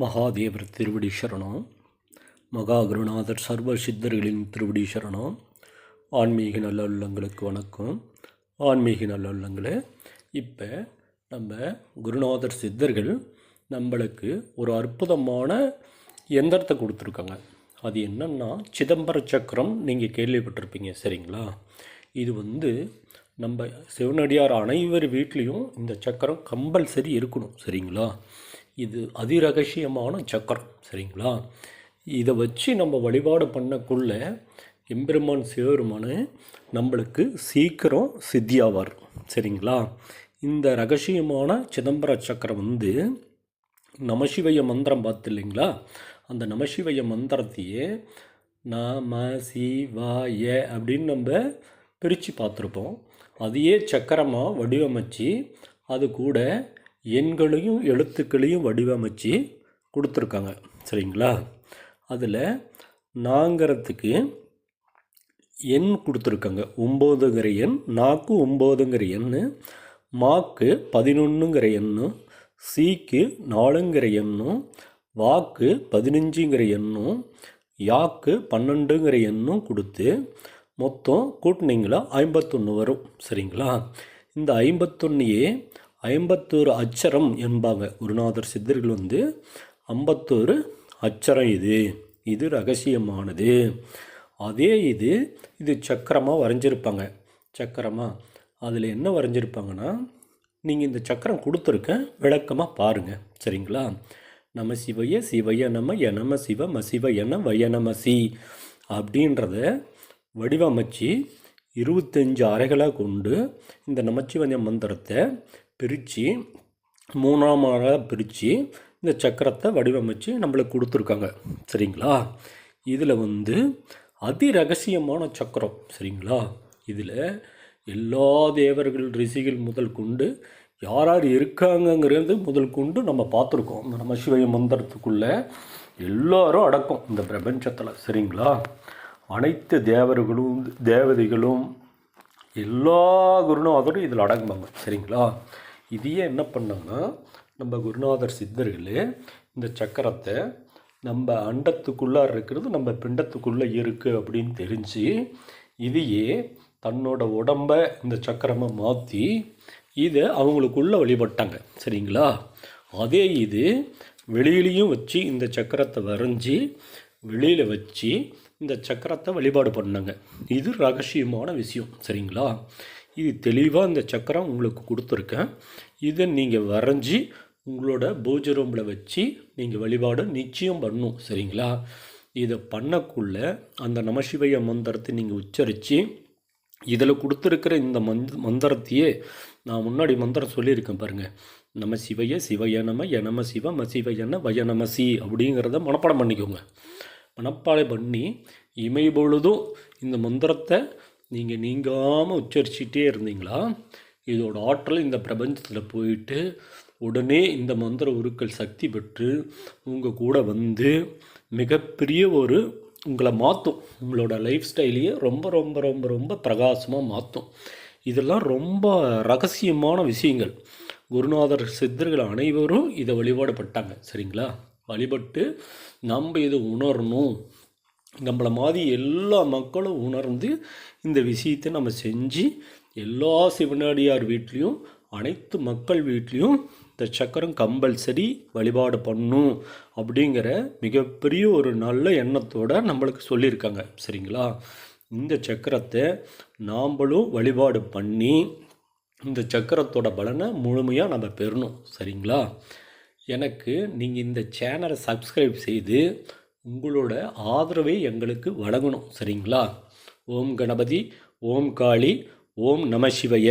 மகாதேவர் திருவடி சரணம். மகா குருநாதர் சர்வ சித்தர்களின் திருவடி சரணம். ஆன்மீக நல்லுள்ளங்களுக்கு வணக்கம். ஆன்மீக நல்லுள்ளங்களே இப்போ நம்ம குருநாதர் சித்தர்கள் நம்மளுக்கு ஒரு அற்புதமான எந்திரத்தை கொடுத்துருக்காங்க. அது என்னென்னா சிதம்பர சக்கரம் நீங்கள் கேள்விப்பட்டிருப்பீங்க சரிங்களா? இது வந்து நம்ம சிவனடியார் அனைவர் வீட்லேயும் இந்த சக்கரம் கம்பல்சரி இருக்கணும் சரிங்களா? இது அதிரகசியமான சக்கரம் சரிங்களா? இதை வச்சு நம்ம வழிபாடு பண்ணக்குள்ள எம்பெருமான் சிவபெருமானு நம்மளுக்கு சீக்கிரம் சித்தியாவார் சரிங்களா? இந்த ரகசியமான சிதம்பர சக்கரம் வந்து நமசிவய மந்திரம் பார்த்து இல்லைங்களா? அந்த நமசிவய மந்திரத்தையே நம சிவாய அப்படின்னு நம்ம பிரித்து பார்த்துருப்போம். அதையே சக்கரமாக வடிவமைச்சு அது கூட எண்களையும் எழுத்துக்களையும் வடிவமைச்சு கொடுத்துருக்காங்க. சரிங்களா? அதில் நாங்கிறதுக்கு எண் கொடுத்துருக்காங்க. ஒம்போதுங்கிற எண் நாக்கு ஒம்போதுங்கிற எண்ணு மாக்கு பதினொன்றுங்கிற எண்ணும் சீக்கு நாலுங்கிற எண்ணும் வாக்கு பதினஞ்சுங்கிற எண்ணும் யாக்கு பன்னெண்டுங்கிற எண்ணும் கொடுத்து மொத்தம் கூட்டினீங்களா ஐம்பத்தொன்று வரும். சரிங்களா? இந்த ஐம்பத்தொன்னையே ஐம்பத்தோரு அச்சரம் என்பாங்க. குருநாதர் சித்தர்கள் வந்து ஐம்பத்தோரு அச்சரம் இது. இது ரகசியமானது. அதே இது இது சக்கரமாக வரைஞ்சிருப்பாங்க. சக்கரமாக அதில் என்ன வரைஞ்சிருப்பாங்கன்னா நீங்கள் இந்த சக்கரம் கொடுத்துருக்கேன் விளக்கமாக பாருங்கள் சரிங்களா? நம சிவைய சிவைய நம எனம சிவ மசிவ என வயநம சி அப்படின்றத வடிவமைச்சு இருபத்தஞ்சு அறைகளாக கொண்டு இந்த நமச்சிவஞ்ச மந்திரத்தை பிரித்து மூணாம் பிரித்து இந்த சக்கரத்தை வடிவமைச்சு நம்மளுக்கு கொடுத்துருக்காங்க. சரிங்களா? இதில் வந்து அதி ரகசியமான சக்கரம். சரிங்களா? இதில் எல்லா தேவர்கள் ரிஷிகள் முதல் கொண்டு யார் யார் இருக்காங்கங்கிறது முதல் கொண்டு நம்ம பார்த்துருக்கோம். இந்த சிவய மந்திரத்துக்குள்ளே எல்லோரும் அடக்கம் இந்த பிரபஞ்சத்தில். சரிங்களா? அனைத்து தேவர்களும் தேவதைகளும் எல்லா குருநாதரும் இதில் அடங்குவாங்க. சரிங்களா? இதையே என்ன பண்ணோம்னா நம்ம குருநாதர் சித்தர்களே இந்த சக்கரத்தை நம்ம அண்டத்துக்குள்ளார இருக்கிறது நம்ம பிண்டத்துக்குள்ளே இருக்குது அப்படின்னு தெரிஞ்சு இதையே தன்னோட உடம்பை இந்த சக்கரமாக மாற்றி இதை அவங்களுக்குள்ளே வழிபட்டாங்க. சரிங்களா? அதே இது வெளியிலையும் வச்சு இந்த சக்கரத்தை வரைஞ்சி வெளியில் வச்சு இந்த சக்கரத்தை வழிபாடு பண்ணாங்க. இது ரகசியமான விஷயம். சரிங்களா? இது தெளிவாக இந்த சக்கரம் உங்களுக்கு கொடுத்துருக்கேன். இதை நீங்கள் வரைஞ்சி உங்களோட பூஜை ரூமில் வச்சு நீங்கள் வழிபாடு நிச்சயம் பண்ணும் சரிங்களா? இதை பண்ணக்குள்ளே அந்த நமசிவய மந்திரத்தை நீங்கள் உச்சரித்து இதில் கொடுத்துருக்கிற இந்த மந்த் மந்திரத்தையே நான் முன்னாடி மந்திரம் சொல்லியிருக்கேன் பாருங்கள் நம சிவைய சிவய நம எனம சிவ மசிவயன வயநமசி அப்படிங்கிறத மனப்பாடம் பண்ணிக்கோங்க. மனப்பாடம் பண்ணி இமை பொழுதும் இந்த மந்திரத்தை நீங்கள் நீங்காமல் உச்சரிச்சிட்டே இருந்தீங்களா? இதோட ஆற்றல் இந்த பிரபஞ்சத்தில் போயிட்டு உடனே இந்த மந்திர உருக்கள் சக்தி பெற்று உங்கள் கூட வந்து மிகப்பெரிய ஒரு உங்களை மாற்றும் உங்களோட லைஃப் ஸ்டைலையே ரொம்ப ரொம்ப ரொம்ப ரொம்ப பிரகாசமாக மாற்றும் இதெல்லாம் ரொம்ப ரகசியமான விஷயங்கள். குருநாதர் சித்தர்கள் அனைவரும் இதை வழிபாடு பட்டாங்க. சரிங்களா? வழிபட்டு நம்ம இதை உணரணும். நம்மளை மாதிரி எல்லா மக்களும் உணர்ந்து இந்த விஷயத்தை நம்ம செஞ்சு எல்லா சிவனடியார் வீட்லேயும் அனைத்து மக்கள் வீட்லேயும் இந்த சக்கரம் கம்பல்சரி வழிபாடு பண்ணும் அப்படிங்கிற மிகப்பெரிய ஒரு நல்ல எண்ணத்தோடு நம்மளுக்கு சொல்லியிருக்காங்க. சரிங்களா? இந்த சக்கரத்தை நாம்பளும் வழிபாடு பண்ணி இந்த சக்கரத்தோட பலனை முழுமையாக நம்ம பெறணும். சரிங்களா? எனக்கு நீங்கள் இந்த சேனலை சப்ஸ்கிரைப் செய்து உங்களோட ஆதரவை எங்களுக்கு வழங்கணும் சரிங்களா? ஓம் கணபதி ஓம் காளி ஓம் நம சிவய.